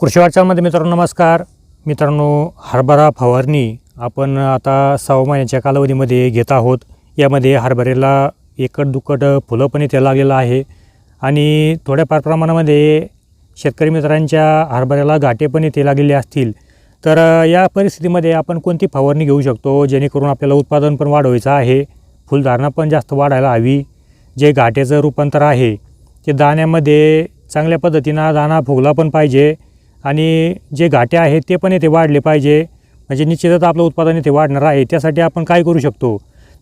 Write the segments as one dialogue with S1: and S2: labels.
S1: कृषी वाटचालमध्ये मित्रांनो नमस्कार. मित्रांनो हरभरा फवारणी आपण आता सहा महिन्याच्या कालावधीमध्ये घेत आहोत. यामध्ये हरभऱ्याला एकट दुकट फुलं पण इथे लागलेलं आहे. आणि थोड्याफार प्रमाणामध्ये शेतकरी मित्रांच्या हरभऱ्याला घाटे पण इथे लागलेले असतील. तर या परिस्थितीमध्ये आपण कोणती फवारणी घेऊ शकतो? जेणेकरून आपल्याला उत्पादन पण वाढवायचं आहे. फुलधारणा पण जास्त वाढायला हवी. जे घाटेचं रूपांतर आहे ते दाण्यामध्ये चांगल्या पद्धतीनं दाणा फुगला पण पाहिजे. आणि जे घाटे आहेत ते पण येथे वाढले पाहिजे. म्हणजे निश्चितच आपलं उत्पादन येथे वाढणार आहे. त्यासाठी आपण काय करू शकतो?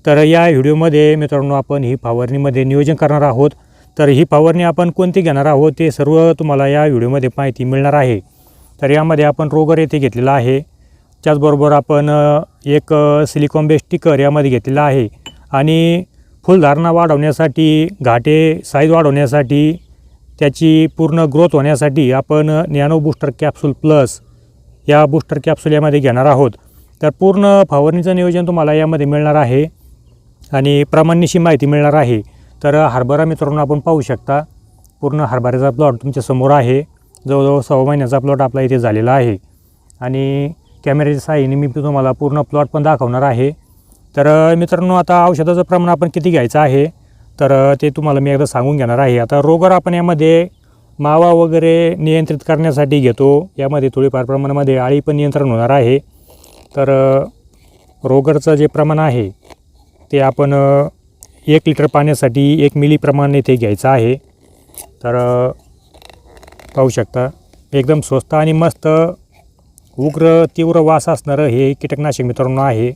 S1: तर या व्हिडिओमध्ये मित्रांनो आपण ही फवारणीमध्ये नियोजन करणार आहोत. तर ही फवारणी आपण कोणती घेणार आहोत ते सर्व तुम्हाला या व्हिडिओमध्ये माहिती मिळणार आहे. तर यामध्ये आपण रोगर येथे घेतलेला आहे. त्याचबरोबर आपण एक सिलिकॉन बेस्ट स्टिकर यामध्ये घेतलेला आहे. आणि फुलधारणा वाढवण्यासाठी घाटे साईज वाढवण्यासाठी त्याची पूर्ण ग्रोथ होण्यासाठी आपण नॅनो बूस्टर कॅप्सूल प्लस या बूस्टर कॅप्सूल यामध्ये घेणार आहोत. तर पूर्ण फवारणीचं नियोजन तुम्हाला यामध्ये मिळणार आहे आणि प्रमाणनिशी माहिती मिळणार आहे. तर हरभरा मित्रांनो आपण पाहू शकता पूर्ण हरभऱ्याचा प्लॉट तुमच्यासमोर आहे. जवळजवळ सव्वा महिन्याचा प्लॉट आपला इथे झालेला आहे. आणि कॅमेऱ्याच्या साहाय्याने मी तुम्हाला पूर्ण प्लॉट पण दाखवणार आहे. तर मित्रांनो आता औषधाचं प्रमाण आपण किती घ्यायचं आहे? तर ते तुम्हाला मी एकदा सांगून घेणार आहे. आता रोगर आपण यामध्ये मावा वगैरे नियंत्रित करण्यासाठी घेतो. यामध्ये थोडीफार प्रमाणामध्ये आळी पण नियंत्रण होणार आहे. तर रोगरचं जे प्रमाण आहे ते आपण एक लिटर पाण्यासाठी एक मिली प्रमाण इथे घ्यायचं आहे. तर पाहू शकता एकदम स्वस्त आणि मस्त उग्र तीव्र वास असणारं हे कीटकनाशक मित्रांनो आहे.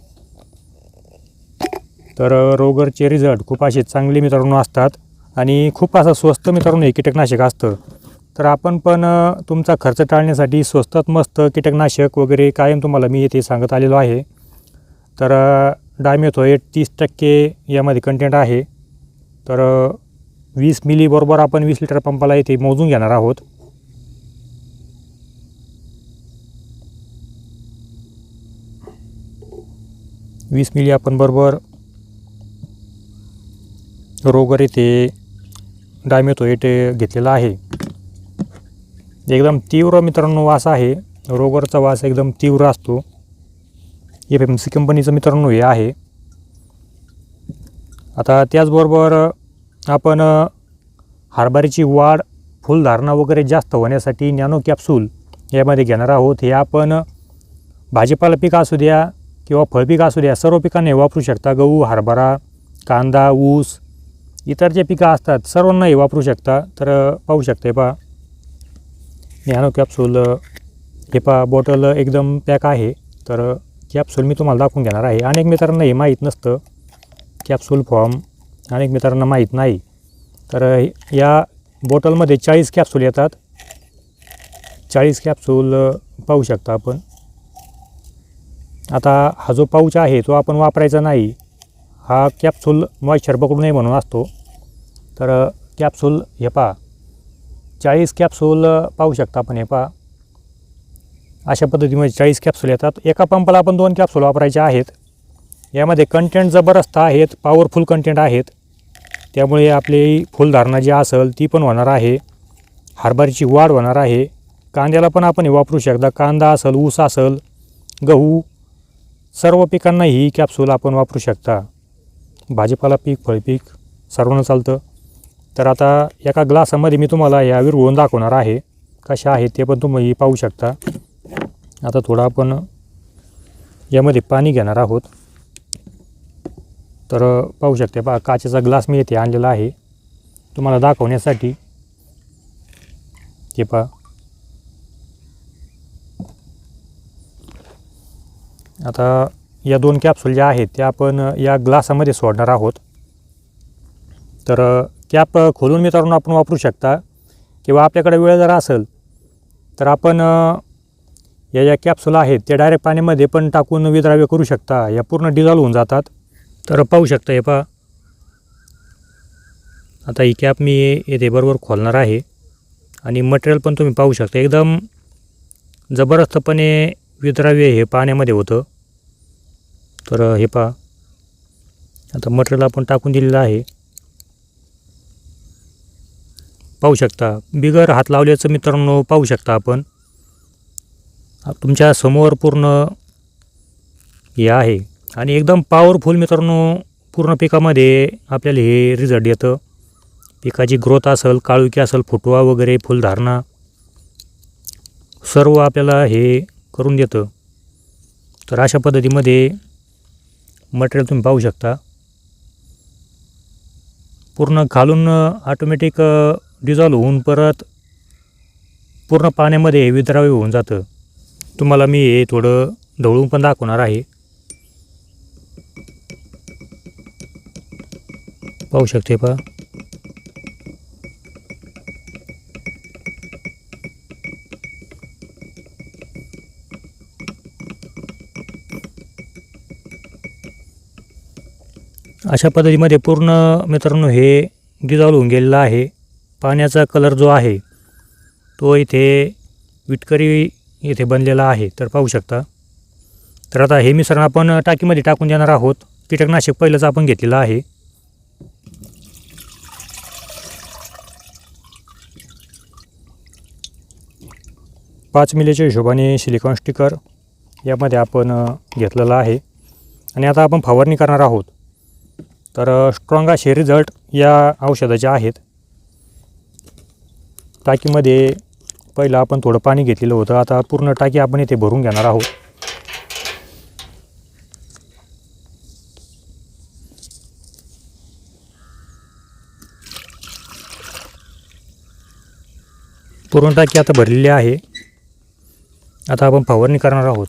S1: तर रोगरचे रिझल्ट खूप असे चांगले मित्रांनो असतात आणि खूप असं स्वस्त मित्रांनो हे कीटकनाशक असतं. तर आपण पण तुमचा खर्च टाळण्यासाठी स्वस्तात मस्त कीटकनाशक वगैरे कायम तुम्हाला मी येथे सांगत आलेलो आहे. तर डायमेथोएट तीस टक्के यामध्ये कंटेंट आहे. तर वीस मिलीबरोबर आपण वीस लिटर पंपाला येथे मोजून घेणार आहोत. वीस मिली आपण बरोबर रोगर इथे डायमेथोएट घेतलेला आहे. एकदम तीव्र मित्रांनो वास आहे. रोगरचा वास एकदम तीव्र असतो. एफ एम सी कंपनीचं मित्रांनो हे आहे. आता त्याचबरोबर आपण हरभऱ्याची वाढ फुलधारणा वगैरे जास्त होण्यासाठी नॅनो कॅप्सूल यामध्ये घेणार आहोत. हे आपण भाजीपाला पीक असू द्या किंवा फळपीक असू द्या सर्व पिकांना वापरू शकता. गहू हरभरा कांदा ऊस इतर जे पिकं असतात सर्वांनाही वापरू शकता. तर पाहू शकता हे पहा. नॅनो कॅप्सूल हे पहा बॉटल एकदम पॅक आहे. तर कॅप्सूल मी तुम्हाला दाखवून घेणार आहे. अनेक मित्रांना हे माहीत नसतं. कॅप्सूल फॉर्म अनेक मित्रांना माहीत नाही. तर या बॉटलमध्ये चाळीस कॅप्सूल येतात. चाळीस कॅप्सूल पाहू शकता आपण. आता हा जो पाऊच आहे तो आपण वापरायचा नाही. हा कॅप्सूल मॉइश्चर पकडू नये म्हणून असतो. तर कॅप्सूल हे पहा चाळीस कॅप्सूल पाहू शकता आपण हे पहा अशा पद्धतीमध्ये चाळीस कॅप्सूल येतात. एका पंपाला आपण दोन कॅप्सूल वापरायचे आहेत. यामध्ये कंटेंट जबरदस्त आहेत पॉवरफुल कंटेंट आहेत. त्यामुळे आपली फुलधारणा जी असेल ती पण होणार आहे. हरभऱ्याची वाढ होणार आहे. कांद्याला पण आपण हे वापरू शकता. कांदा असेल ऊस असेल गहू सर्व पिकांना ही कॅप्सूल आपण वापरू शकता. भाजीपाला पीक फळपीक सर्वांना चालतं. तर आता एका ग्लासामध्ये मी तुम्हाला या विरघळून दाखवणार आहे कशा आहेत ते पण तुम्ही पाहू शकता. आता थोडं आपण यामध्ये पाणी घेणार आहोत. तर पाहू शकते पहा काचेचा ग्लास मी येथे आणलेला आहे. तुम्हाला दाखवण्यासाठी ते पहा. आता या दोन कॅप्सूल ज्या आहेत त्या आपण या ग्लासामध्ये सोडणार आहोत. तर कॅप खोलून मित्रांनो आपण वापरू शकता. किंवा आपल्याकडे वेळ जर असेल तर आपण या ज्या कॅप्सूल आहेत त्या डायरेक्ट पाण्यामध्ये पण टाकून विद्राव्य करू शकता. या पूर्ण डिझॉल्व होऊन जातात. तर पाहू शकता हे पहा. आता ही कॅप मी येथे बरोबर खोलणार आहे. आणि मटेरियल पण तुम्ही पाहू शकता. एकदम जबरदस्तपणे विद्राव्य हे पाण्यामध्ये होतं. तर हे पहा. आता मटेरियल आपण टाकून दिलेलं आहे. पाहू शकता. बिगर हात लावल्याचं मित्रांनो पाहू शकता आपण. तुमच्यासमोर पूर्ण हे आहे. आणि एकदम पॉवरफुल मित्रांनो पूर्ण पिकामध्ये आपल्याला हे रिझल्ट येतं. पिकाची ग्रोथ असेल काळुकी असेल फुटवा वगैरे फुलधारणा सर्व आपल्याला हे करून देतं. तर अशा पद्धतीमध्ये मटेरियल तुम्ही पाहू शकता. पूर्ण खालून ऑटोमॅटिक डिझॉल्व होऊन परत पूर्ण पाण्यामध्ये विद्राव्य होऊन जातं. तुम्हाला मी हे थोडं ढवळून पण दाखवणार आहे. पाहू शकते पहा. अशा पद्धतीमध्ये पूर्ण मित्रांनो हे डिझॉल्व होऊन गेलेलं आहे. पाण्याचा कलर जो आहे तो इथे विटकरी इथे बनलेला आहे. तर पाहू शकता. तर आता हे मिश्रण आपण टाकीमध्ये टाकून देणार आहोत. कीटकनाशक पहिलंच आपण घेतलेलं आहे. पाच मिलीच्या हिशोबाने सिलिकॉन स्टिकर यामध्ये आपण घेतलेलं आहे. आणि आता आपण फवारणी करणार आहोत. तर स्ट्रॉंग असे रिझल्ट या औषधाचे आहेत. टाकीमध्ये पहिलं आपण थोडं पाणी घेतलेलं होतं. आता पूर्ण टाकी आपण इथे भरून घेणार आहोत. पूर्ण टाकी आता भरलेली आहे. आता आपण फवारणी करणार आहोत.